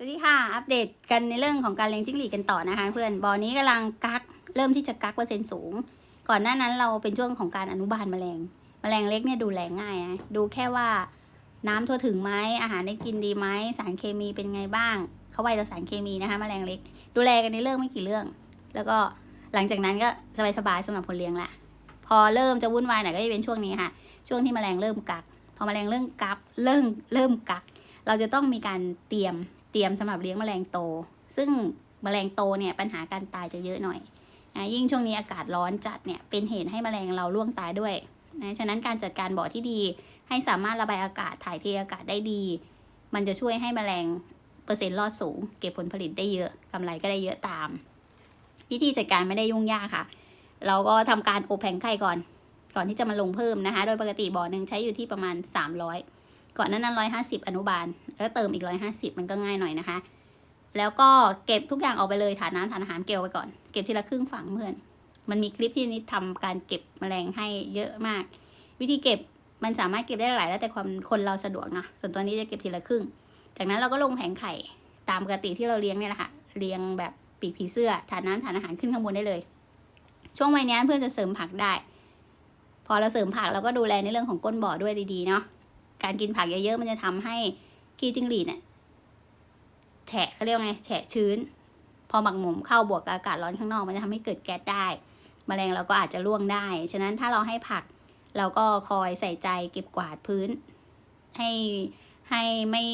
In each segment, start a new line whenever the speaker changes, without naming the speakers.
สวัสดีค่ะ อัปเดตกันในเรื่องของการเลี้ยงจิ้งหรีดกันต่อนะคะ เพื่อนบอนี้กำลังกักเริ่มที่จะกักเปอร์เซ็นต์สูง ก่อนหน้านั้นเราเป็นช่วงของการอนุบาลแมลง แมลงเล็กเนี่ยดูแลง่ายนะ ดูแค่ว่าน้ำทั่วถึงไหมอาหารได้กินดีไหมสารเคมีเป็นไงบ้าง เขาไวต่อสารเคมีนะคะ แมลงเล็ก ดูแลกันในเรื่องไม่กี่เรื่อง แล้วก็หลังจากนั้นก็สบายๆสำหรับคนเลี้ยงละพอเริ่มจะวุ่นวายหน่อยก็จะเป็นช่วงนี้ค่ะ ช่วงที่แมลงเริ่มกัก พอแมลงเริ่มกักเริ่มเริ่มกัก เราจะต้องมีการเตรียม เตรียมสำหรับเลี้ยงแมลงโต ซึ่งแมลงโตเนี่ยปัญหาการตายจะเยอะหน่อยนะยิ่งช่วงนี้อากาศร้อนจัดเนี่ยเป็นเหตุให้แมลงเราล่วงตายด้วยนะฉะนั้นการจัดการบ่อที่ดี ให้สามารถระบายอากาศถ่ายเทอากาศได้ดี มันจะช่วยให้แมลงเปอร์เซ็นต์รอดสูง เก็บผลผลิตได้เยอะกำไรก็ได้เยอะตาม วิธีจัดการไม่ได้ยุ่งยากค่ะ เราก็ทำการอบแผงไข่ก่อน ก่อนที่จะมาลงเพิ่มนะคะ โดยปกติบ่อหนึ่งใช้อยู่ที่ประมาณ 300 ก่อนนั้นนั้นร้อยห้าสิบอนุบาล แล้วเติมอีกร้อยห้าสิบมันก็ง่ายหน่อยนะคะ แล้วก็เก็บทุกอย่างออกไปเลยฐานน้ำฐานอาหารเกลียวไปก่อน เก็บทีละครึ่งฝังเพื่อน มันมีคลิปที่นิดทำการเก็บแมลงให้เยอะมาก วิธีเก็บมันสามารถเก็บได้หลายแล้วแต่ความคนเราสะดวกนะส่วนตัวนี้จะเก็บทีละครึ่ง จากนั้นเราก็ลงแผงไข่ตามปกติที่เราเลี้ยงเนี่ยแหละค่ะเลี้ยงแบบปีกผีเสื้อฐานน้ำฐานอาหารขึ้นข้างบนได้เลย ช่วงวัยนี้เพื่อนจะเสริมผักได้ พอเราเสริมผักเราก็ดูแลในเรื่องของก้นบ่อด้วยดีๆเนาะ การกินผักเยอะๆมันจะทำให้ขี้จิ้งหรีดเนี่ยแฉะเขาเรียกไงแฉะชื้น พอหมักหมมเข้าบวกกับอากาศร้อนข้างนอกมันจะทำให้เกิดแก๊สได้แมลงเราก็อาจจะร่วงได้ ฉะนั้นถ้าเราให้ผักเราก็คอยใส่ใจเก็บกวาดพื้น ให้ให้ไม่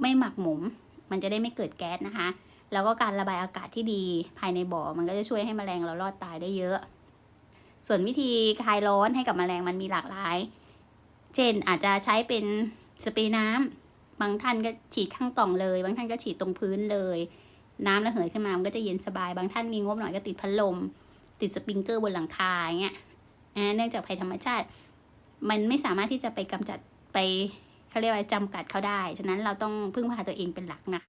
ไม่หมักหมม มันจะได้ไม่เกิดแก๊สนะคะ แล้วก็การระบายอากาศที่ดีภายในบ่อ มันก็จะช่วยให้แมลงเรารอดตายได้เยอะ ส่วนวิธีคลายร้อนให้กับแมลงมันมีหลากหลาย เช่นอาจจะใช้เป็นสเปรย์น้ำบางท่านก็ฉีดข้างกล่องเลย บางท่านก็ฉีดตรงพื้นเลย น้ำระเหยขึ้นมามันก็จะเย็นสบาย บางท่านมีงบหน่อยก็ติดพัดลม ติดสปริงเกอร์บนหลังคาอย่างเงี้ยเนื่องจากภัยธรรมชาติ มันไม่สามารถที่จะไปกำจัดไปเขาเรียกว่าจำกัดเขาได้ ฉะนั้นเราต้องพึ่งพาตัวเองเป็นหลักนะ